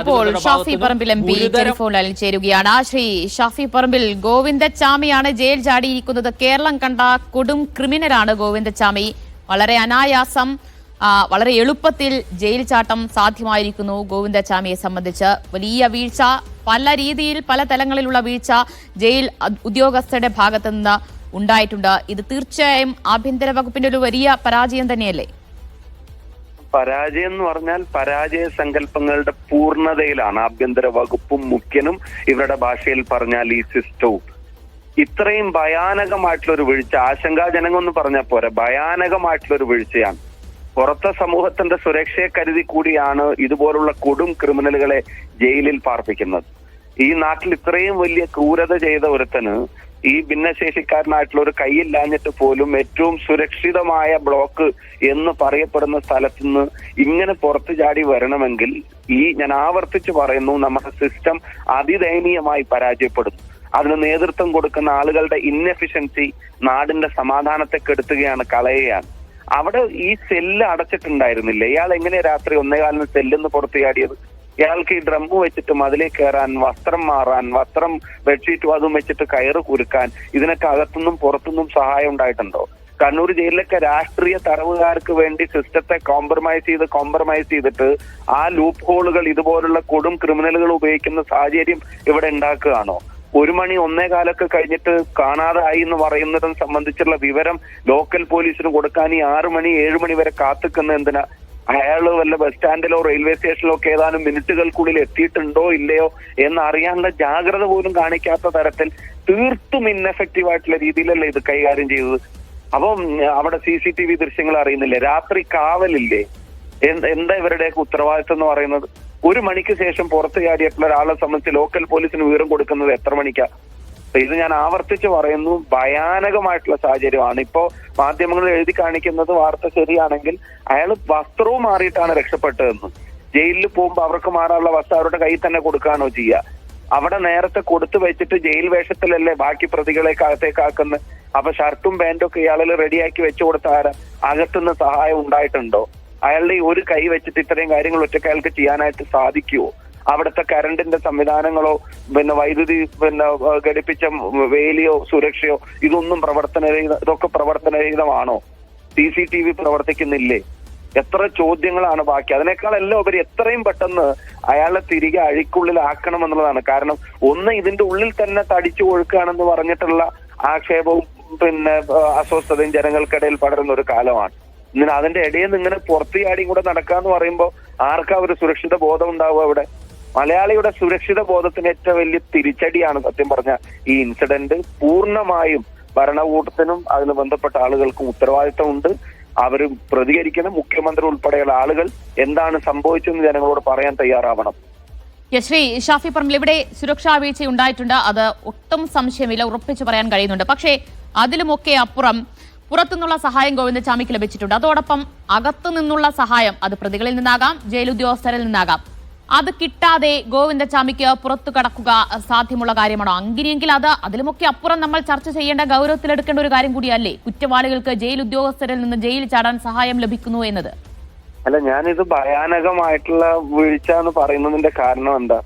ഇപ്പോൾ Shafi Parambil M P telephone ലൈനിൽ ചേരുകയാണ്. ശ്രീ ഷാഫി പറമ്പിൽ ഗോവിന്ദച്ചാമിയാണ് ജയിൽ ചാടിയിരിക്കുന്നത്. കേരളം കണ്ട കൊടും ക്രിമിനലാണ് ഗോവിന്ദച്ചാമി. വളരെ അനായാസം വളരെ എളുപ്പത്തിൽ ജയിൽ ചാട്ടം സാധ്യമായിരിക്കുന്നു ഗോവിന്ദച്ചാമിയെ സംബന്ധിച്ച്. വലിയ വീഴ്ച പല രീതിയിൽ പല തലങ്ങളിലുള്ള വീഴ്ച ജയിൽ ഉദ്യോഗസ്ഥരുടെ ഭാഗത്തു നിന്ന് ഉണ്ടായിട്ടുണ്ട്. ഇത് തീർച്ചയായും ആഭ്യന്തര വകുപ്പിന്റെ ഒരു വലിയ പരാജയം തന്നെയല്ലേ? പരാജയം എന്ന് പറഞ്ഞാൽ പരാജയ സങ്കല്പങ്ങളുടെ പൂർണതയിലാണ്. ആഭ്യന്തര വകുപ്പും മുഖ്യനും ഇവരുടെ ഭാഷയിൽ പറഞ്ഞാൽ ഈ സിസ്റ്റവും. ഇത്രയും ഭയാനകമായിട്ടുള്ള ഒരു വീഴ്ച ആശങ്കാജനകം എന്ന് പറഞ്ഞാൽ പോരെ ഭയാനകമായിട്ടുള്ള ഒരു വീഴ്ചയാണ്. പുറത്തെ സമൂഹത്തിന്റെ സുരക്ഷയെ കരുതി കൂടിയാണ് ഇതുപോലുള്ള കൊടും ക്രിമിനലുകളെ ജയിലിൽ പാർപ്പിക്കുന്നത്. ഈ നാട്ടിൽ ഇത്രയും വലിയ ക്രൂരത ചെയ്ത ഒരുത്തന് ഈ ഭിന്നശേഷിക്കാരനായിട്ടുള്ള ഒരു കൈയില്ലാഞ്ഞിട്ട് പോലും ഏറ്റവും സുരക്ഷിതമായ ബ്ലോക്ക് എന്ന് പറയപ്പെടുന്ന സ്ഥലത്ത് നിന്ന് ഇങ്ങനെ പുറത്തു ചാടി വരണമെങ്കിൽ ഈ ഞാൻ ആവർത്തിച്ച് പറയുന്നു നമ്മുടെ സിസ്റ്റം അതിദയനീയമായി പരാജയപ്പെടുന്നു. അതിന് നേതൃത്വം കൊടുക്കുന്ന ആളുകളുടെ ഇൻഎഫിഷ്യൻസി നാടിന്റെ സമാധാനത്തെ കെടുത്തുകയാണ് കളയുകയാണ്. അവിടെ ഈ സെല്ല് അടച്ചിട്ടുണ്ടായിരുന്നില്ല? ഇയാൾ എങ്ങനെ രാത്രി ഒന്നേകാലിന് സെല്ലിന്ന് പുറത്തു ചാടിയത്? ഇയാൾക്ക് ഈ ഡ്രമ്മ് വെച്ചിട്ട് മതിലേക്ക് കയറാൻ വസ്ത്രം മാറാൻ വസ്ത്രം ബെഡ്ഷീറ്റും അതും വെച്ചിട്ട് കയറ് കുരുക്കാൻ ഇതിനൊക്കെ അകത്തുനിന്നും പുറത്തുനിന്നും സഹായം ഉണ്ടായിട്ടുണ്ടോ? കണ്ണൂർ ജയിലിലൊക്കെ രാഷ്ട്രീയ തടവുകാർക്ക് വേണ്ടി സിസ്റ്റത്തെ കോംപ്രമൈസ് ചെയ്ത് കോംപ്രമൈസ് ചെയ്തിട്ട് ആ ലൂപ്പ് ഹോളുകൾ ഇതുപോലുള്ള കൊടും ക്രിമിനലുകൾ ഉപയോഗിക്കുന്ന സാഹചര്യം ഇവിടെ ഉണ്ടാക്കുകയാണോ? ഒരു മണി ഒന്നേ കാലൊക്കെ കഴിഞ്ഞിട്ട് കാണാതായി എന്ന് പറയുന്നതും സംബന്ധിച്ചുള്ള വിവരം ലോക്കൽ പോലീസിന് കൊടുക്കാൻ ഈ ആറു മണി ഏഴു മണി വരെ കാത്തുക്കുന്ന എന്തിനാ? അയാൾ വല്ല ബസ് സ്റ്റാൻഡിലോ റെയിൽവേ സ്റ്റേഷനിലോ ഒക്കെ ഏതാനും മിനിറ്റുകൾക്കുള്ളിൽ എത്തിയിട്ടുണ്ടോ ഇല്ലയോ എന്ന് അറിയാനുള്ള ജാഗ്രത പോലും കാണിക്കാത്ത തരത്തിൽ തീർത്തും ഇൻഎഫക്റ്റീവ് ആയിട്ടുള്ള രീതിയിലല്ലേ ഇത് കൈകാര്യം ചെയ്തത്. അപ്പം അവിടെ സി സി ടി വി ദൃശ്യങ്ങൾ അറിയുന്നില്ലേ? രാത്രി കാവലില്ലേ? എന്താ ഇവരുടെയൊക്കെ ഉത്തരവാദിത്വം എന്ന് പറയുന്നത്? ഒരു മണിക്ക് ശേഷം പുറത്തു ചാടിയിട്ടുള്ള ഒരാളെ സംബന്ധിച്ച് ലോക്കൽ പോലീസിന് വിവരം കൊടുക്കുന്നത് എത്ര മണിക്കാ? അപ്പൊ ഇത് ഞാൻ ആവർത്തിച്ച് പറയുന്നു. ഭയാനകമായിട്ടുള്ള സാഹചര്യമാണ്. ഇപ്പോ മാധ്യമങ്ങൾ എഴുതി കാണിക്കുന്നത് വാർത്ത ശരിയാണെങ്കിൽ അയാൾ വസ്ത്രവും മാറിയിട്ടാണ് രക്ഷപ്പെട്ടതെന്ന്. ജയിലിൽ പോകുമ്പോൾ അവർക്ക് മാറാനുള്ള വസ്ത്രം അവരുടെ കയ്യിൽ തന്നെ കൊടുക്കാനോ ചെയ്യുക അവിടെ നേരത്തെ കൊടുത്തു വെച്ചിട്ട് ജയിൽ വേഷത്തിലല്ലേ ബാക്കി പ്രതികളെ കാക്കുന്ന അപ്പൊ ഷർട്ടും പാന്റും ഒക്കെ ഇയാളിൽ റെഡിയാക്കി വെച്ചു കൊടുത്ത അകത്തുനിന്ന് സഹായം ഉണ്ടായിട്ടുണ്ടോ? അയാളുടെ ഒരു കൈ വെച്ചിട്ട് ഇത്രയും കാര്യങ്ങൾ ഒറ്റക്കയാൾക്ക് ചെയ്യാനായിട്ട് സാധിക്കുമോ അവിടുത്തെ കറണ്ടിന്റെ സംവിധാനങ്ങളോ പിന്നെ വൈദ്യുതി പിന്നെ ഘടിപ്പിച്ച വേലിയോ സുരക്ഷയോ ഇതൊന്നും പ്രവർത്തനരഹിത ഇതൊക്കെ പ്രവർത്തനരഹിതമാണോ? സി സി ടി വി പ്രവർത്തിക്കുന്നില്ലേ? എത്ര ചോദ്യങ്ങളാണ് ബാക്കി? അതിനേക്കാൾ എല്ലാം ഉപരി എത്രയും പെട്ടെന്ന് അയാളെ തിരികെ അഴിക്കുള്ളിലാക്കണം എന്നുള്ളതാണ് കാരണം ഒന്ന് ഇതിന്റെ ഉള്ളിൽ തന്നെ തടിച്ചു കൊഴുക്കുകയാണെന്ന് പറഞ്ഞിട്ടുള്ള ആക്ഷേപവും പിന്നെ അസ്വസ്ഥതയും ജനങ്ങൾക്കിടയിൽ പടരുന്ന ഒരു കാലമാണ്. ഇങ്ങനെ അതിന്റെ ഇടയിൽ നിന്ന് ഇങ്ങനെ പുറത്തു ചാടിയും കൂടെ നടക്കാന്ന് പറയുമ്പോൾ ആർക്കാ ഒരു സുരക്ഷിത ബോധം ഉണ്ടാവുക ഇവിടെ മലയാളിയുടെ സുരക്ഷിത ബോധത്തിന് ഏറ്റവും വലിയ തിരിച്ചടിയാണ് സത്യം പറഞ്ഞ ഈ ഇൻസിഡന്റ് പൂർണമായും ഭരണകൂടത്തിനും അതിന് ബന്ധപ്പെട്ട ആളുകൾക്കും ഉത്തരവാദിത്തമുണ്ട്. അവർ പ്രതികരിക്കണം. മുഖ്യമന്ത്രി ഉൾപ്പെടെയുള്ള ആളുകൾ എന്താണ് സംഭവിച്ചതെന്ന് ജനങ്ങളോട് പറയാൻ തയ്യാറാവണം. ശ്രീ ഷാഫി പറമ്പിൽ ഇവിടെ സുരക്ഷാ വീഴ്ച ഉണ്ടായിട്ടുണ്ട്. അത് ഒട്ടും സംശയമില്ല. ഉറപ്പിച്ചു പറയാൻ കഴിയുന്നുണ്ട്. പക്ഷേ അതിലുമൊക്കെ അപ്പുറം പുറത്തുനിന്നുള്ള സഹായം ഗോവിന്ദചാമിക്ക് ലഭിച്ചിട്ടുണ്ട്. അതോടൊപ്പം അകത്തു നിന്നുള്ള സഹായം അത് പ്രതികളിൽ നിന്നാകാം ജയിൽ ഉദ്യോഗസ്ഥരിൽ നിന്നാകാം. അത് കിട്ടാതെ ഗോവിന്ദചാമിക്ക് പുറത്തു കടക്കുക സാധ്യമുള്ള കാര്യമാണോ? അങ്ങനെയെങ്കിൽ അത് അതിലുമൊക്കെ അപ്പുറം നമ്മൾ ചർച്ച ചെയ്യേണ്ട ഗൗരവത്തിലെടുക്കേണ്ട ഒരു കാര്യം കൂടിയല്ലേ? കുറ്റവാളികൾക്ക് ജയിൽ ഉദ്യോഗസ്ഥരിൽ നിന്ന് ജയിലിൽ ചാടാൻ സഹായം ലഭിക്കുന്നു എന്നത്. അല്ല ഞാനിത് ഭയാനകമായിട്ടുള്ള വീഴ്ച എന്ന് പറയുന്നതിന്റെ കാരണം എന്താ?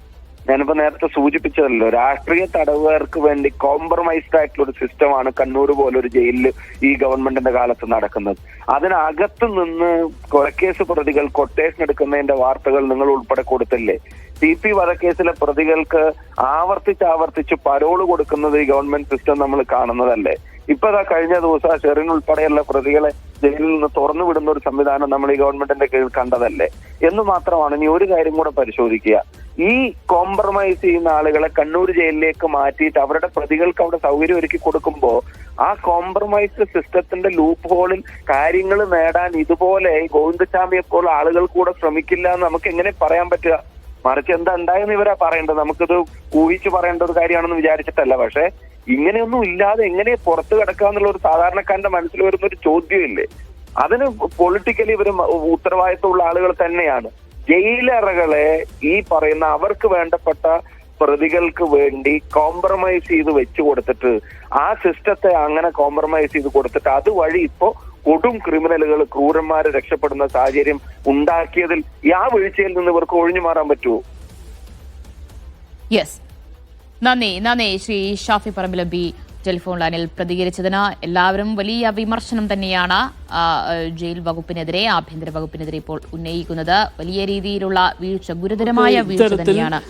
ഞാനിപ്പോ നേരത്തെ സൂചിപ്പിച്ചതല്ലോ രാഷ്ട്രീയ തടവുകാർക്ക് വേണ്ടി കോംപ്രമൈസ്ഡ് ആയിട്ടുള്ള ഒരു സിസ്റ്റമാണ് കണ്ണൂർ പോലെ ഒരു ജയിലിൽ ഈ ഗവൺമെന്റിന്റെ കാലത്ത് നടക്കുന്നത്. അതിനകത്ത് നിന്ന് കൊലക്കേസ് പ്രതികൾ കൊട്ടേഷൻ എടുക്കുന്നതിന്റെ വാർത്തകൾ നിങ്ങൾ ഉൾപ്പെടെ കൊടുത്തില്ലേ? സി പി വധക്കേസിലെ പ്രതികൾക്ക് ആവർത്തിച്ച് ആവർത്തിച്ച് പരോൾ കൊടുക്കുന്നത് ഈ ഗവൺമെന്റ് സിസ്റ്റം നമ്മൾ കാണുന്നതല്ലേ? ഇപ്പൊ അതാ കഴിഞ്ഞ ദിവസം ഷെറിൻ ഉൾപ്പെടെയുള്ള പ്രതികളെ ജയിലിൽ നിന്ന് തുറന്നു വിടുന്ന ഒരു സംവിധാനം നമ്മൾ ഈ ഗവൺമെന്റിന്റെ കീഴിൽ കണ്ടതല്ലേ? എന്ന് മാത്രമാണ് ഇനി ഒരു കാര്യം കൂടെ പരിശോധിക്കുക. ഈ കോംപ്രമൈസ് ചെയ്യുന്ന ആളുകളെ കണ്ണൂർ ജയിലിലേക്ക് മാറ്റിയിട്ട് അവരുടെ പ്രതികൾക്ക് അവിടെ സൗകര്യം ഒരുക്കി കൊടുക്കുമ്പോൾ ആ കോംപ്രമൈസ് സിസ്റ്റത്തിന്റെ ലൂപ്പ് ഹോളിൽ കാര്യങ്ങൾ നേടാൻ ഇതുപോലെ ഗോവിന്ദസ്വാമിയെ പോലെ ആളുകൾ കൂടെ ശ്രമിക്കില്ല എന്ന് നമുക്ക് എങ്ങനെ പറയാൻ പറ്റുക? മറിച്ച് എന്താ ഉണ്ടായെന്ന് ഇവരാ പറയേണ്ടത്? നമുക്കിത് ഊഹിച്ചു പറയേണ്ട ഒരു കാര്യമാണെന്ന് വിചാരിച്ചിട്ടല്ല. പക്ഷെ ഇങ്ങനെയൊന്നും ഇല്ലാതെ എങ്ങനെ പുറത്തു കിടക്കുക എന്നുള്ള ഒരു സാധാരണക്കാരന്റെ മനസ്സിൽ വരുന്ന ഒരു ചോദ്യമില്ലേ? അതിന് പൊളിറ്റിക്കലി ഇവർ ഉത്തരവാദിത്തമുള്ള ആളുകൾ തന്നെയാണ്. ജയിലറകളെ ഈ പറയുന്ന അവർക്ക് വേണ്ടപ്പെട്ട പ്രതികൾക്ക് വേണ്ടി കോംപ്രമൈസ് ചെയ്ത് വെച്ചു കൊടുത്തിട്ട് ആ സിസ്റ്റത്തെ അങ്ങനെ കോംപ്രമൈസ് ചെയ്ത് കൊടുത്തിട്ട് അതുവഴി ഇപ്പോ കൊടും ക്രിമിനലുകൾ ക്രൂരന്മാരെ രക്ഷപ്പെടുന്ന സാഹചര്യം ഉണ്ടാക്കിയതിൽ ആ വീഴ്ചയിൽ നിന്ന് ഇവർക്ക് ഒഴിഞ്ഞു മാറാൻ പറ്റുമോ? യെസ് നന്ദി. നന്ദി. ശ്രീ ഷാഫി പറമ്പിലബി ടെലിഫോൺ ലൈനിൽ പ്രതികരിച്ചതിന് എല്ലാവരും വലിയ വിമർശനം തന്നെയാണ് ജയിൽ വകുപ്പിനെതിരെ ആഭ്യന്തര വകുപ്പിനെതിരെ ഇപ്പോൾ ഉന്നയിക്കുന്നത്. വലിയ രീതിയിലുള്ള വീഴ്ച ഗുരുതരമായ വീഴ്ച തന്നെയാണ്.